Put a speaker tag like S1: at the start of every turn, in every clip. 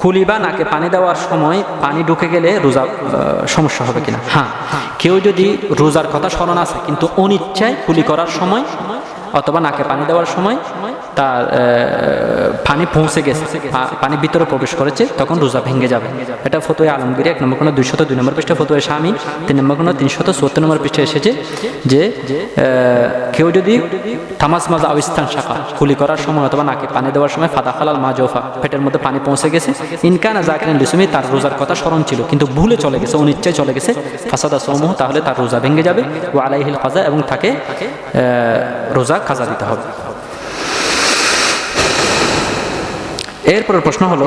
S1: কুলি বা নাকে পানি দেওয়ার সময় পানি ঢুকে গেলে রোজা সমস্যা হবে কিনা? হ্যাঁ। কেউ যদি রোজার কথা স্মরণ আছে, কিন্তু অনিচ্ছায় কুলি করার সময় অথবা নাকে পানি দেওয়ার সময় তার পানি পৌঁছে গেছে পানি ভিতরে প্রবেশ করেছে, তখন রোজা ভেঙে যাবে। এটা ফতোয় আলমগিরি এক নম্বর কোনো দুইশত দুই নম্বর পৃষ্ঠা ফতোয় স্বামী তিন নম্বর কোনো তিনশত চুয়াত্তর নম্বর পৃষ্ঠা এসেছে যে কেউ যদি থামাস মাজা আবিস্তান শাখা কুলি করার সময় অথবা নাকে পানি দেওয়ার সময় ফাদা ফালাল মা জোফা পেটের মধ্যে পানি পৌঁছে গেছে। ইনকানা জাকিরেন লিসুমি, তার রোজার কথা স্মরণ ছিল, কিন্তু ভুলে চলে গেছে অনিচ্ছায় চলে গেছে। ফাসাদা সমূহ, তাহলে তার রোজা ভেঙে যাবে। ও আলাইহিল কাজা, এবং তাকে রোজা কাজা দিতে হবে। এরপরের প্রশ্ন হলো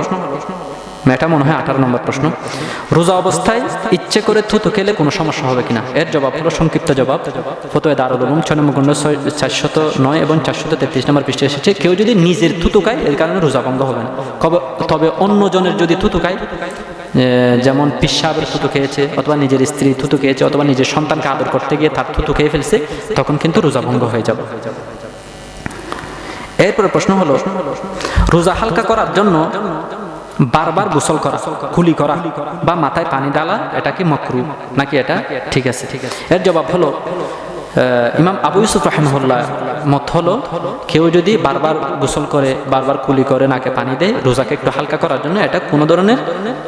S1: এটা মনে হয় আঠারো নম্বর প্রশ্ন। রোজা অবস্থায় ইচ্ছে করে থুতু খেলে কোনো সমস্যা হবে কিনা? এর জবাব হলো সংক্ষিপ্ত জবাব। ফতোয় দারুল উলুম, ছয় নম্বর ছয় চারশত নয় এবং চারশত তেত্রিশ নম্বর পৃষ্ঠে এসেছে, কেউ যদি নিজের থুতু খায়, এর কারণে রোজা ভঙ্গ হবে না। তবে অন্যজনের যদি থুতু খায় যেমন পিসাবের থুতু খেয়েছে, অথবা নিজের স্ত্রী থুতু খেয়েছে, অথবা নিজের সন্তানকে আদর করতে গিয়ে তার থুতু খেয়ে ফেলছে, তখন কিন্তু রোজা ভঙ্গ হয়ে যাবে। এরপরে প্রশ্ন হলো, রোজা হালকা করার জন্য বারবার গোসল করা কুলি করা বা মাথায় পানি ডালা এটা কি মকরু? নাকি এটা ঠিক আছে? এর জবাব হলো ইমাম আবু ইউসুফ রাহমুল্লাহ মত হলো, কেউ যদি বারবার গোসল করে, বারবার কুলি করে, নাকে পানি দেয়, রোজাকে একটু হালকা করার জন্য এটা কোনো ধরনের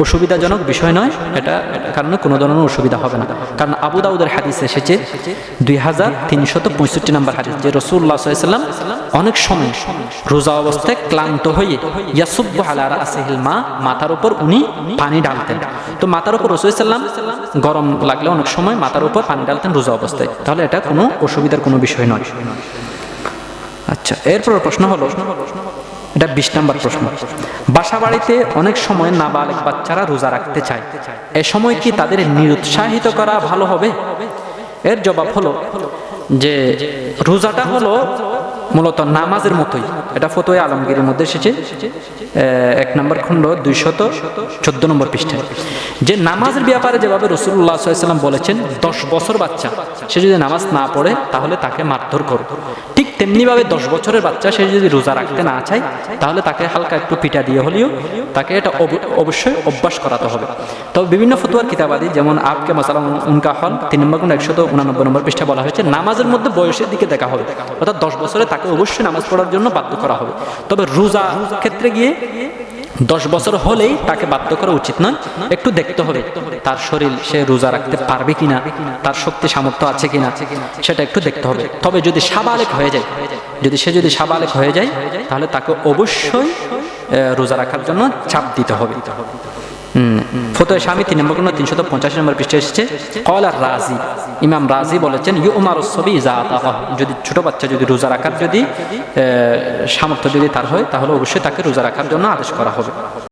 S1: অসুবিধাজনক বিষয় নয়, এটা কারণে কোনো ধরনের অসুবিধা হবে না। কারণ আবু দাউদের হাদিস এসেছে দুই হাজার তিনশত পঁয়ষট্টি নম্বর হাদিস, যে রসুল্লাহ সাল্লাম অনেক সময় রোজা অবস্থায় ক্লান্ত হয়ে ইয়াসুব্বু আলা রাসিহিল মা, মাথার উপর উনি পানি ঢালতেন। তো মাথার উপর রসুলাম গরম লাগলে অনেক সময় মাথার উপর পানি ডালতেন রোজা অবস্থায়। তাহলে এটা কোনো অসুবিধার কোনো বিষয় নয়। আচ্ছা এরপর প্রশ্ন হলো, এটা বিশ নাম্বার প্রশ্ন। বাসা বাড়িতে অনেক সময় নাবালেক বাচ্চারা রোজা রাখতে চায়। এ সময় কি তাদের নিরুৎসাহিত করা ভালো হবে? এর জবাব হলো যে, রোজাটা হলো মূলত নামাজের মতোই। এটা ফতোয় আলমগীরের মধ্যে এসেছে। এক নম্বর খণ্ড, দুইশত চোদ্দ নম্বর পৃষ্ঠায়। যে নামাজের ব্যাপারে যেভাবে রসুল্লাহ সাল্লাম বলেছেন, দশ বছর বাচ্চা, সে যদি নামাজ না পড়ে, তাহলে তাকে মারধর করো। ঠিক তেমনিভাবে দশ বছরের বাচ্চা, সে যদি রোজা রাখতে না চায়, তাহলে তাকে হালকা একটু পিঠা দিয়ে হলেও তাকে এটা অব- অবশ্যই অভ্যাস করাতে হবে। তবে বিভিন্ন ফতুয়ার কিতাবাদি, যেমন আপকে মাসালা উনকা হল, তিন নম্বর কোন একশত উনানব্বই নম্বর পৃষ্ঠা বলা হয়েছে, নামাজের মধ্যে বয়সের দিকে দেখা হবে। অর্থাৎ দশ বছরে তাকে অবশ্যই নামাজ পড়ার জন্য বাধ্য করা হবে। তবে রোজা ক্ষেত্রে গিয়ে দশ বছর হলেই তাকে বাধ্য করা উচিত নয়। একটু দেখতে হবে তার শরীর সে রোজা রাখতে পারবে কিনা, তার শক্তি সামর্থ্য আছে কিনা, সেটা একটু দেখতে হবে। তবে যদি সাবালেক হয়ে যায়, যদি সে যদি সাবালেক হয়ে যায়, তাহলে তাকে অবশ্যই রোজা রাখার জন্য চাপ দিতে হবে। ফতোয় স্বামী তিন নম্বর কোনো তিনশত পঞ্চাশ নম্বর পৃষ্ঠে এসেছে কলার রাজি। ইমাম রাজি বলেছেন ইউ উমার যা যদি ছোট বাচ্চা যদি রোজা রাখার যদি সামর্থ্য যদি তার হয়, তাহলে অবশ্যই তাকে রোজা রাখার জন্য আদেশ করা হবে।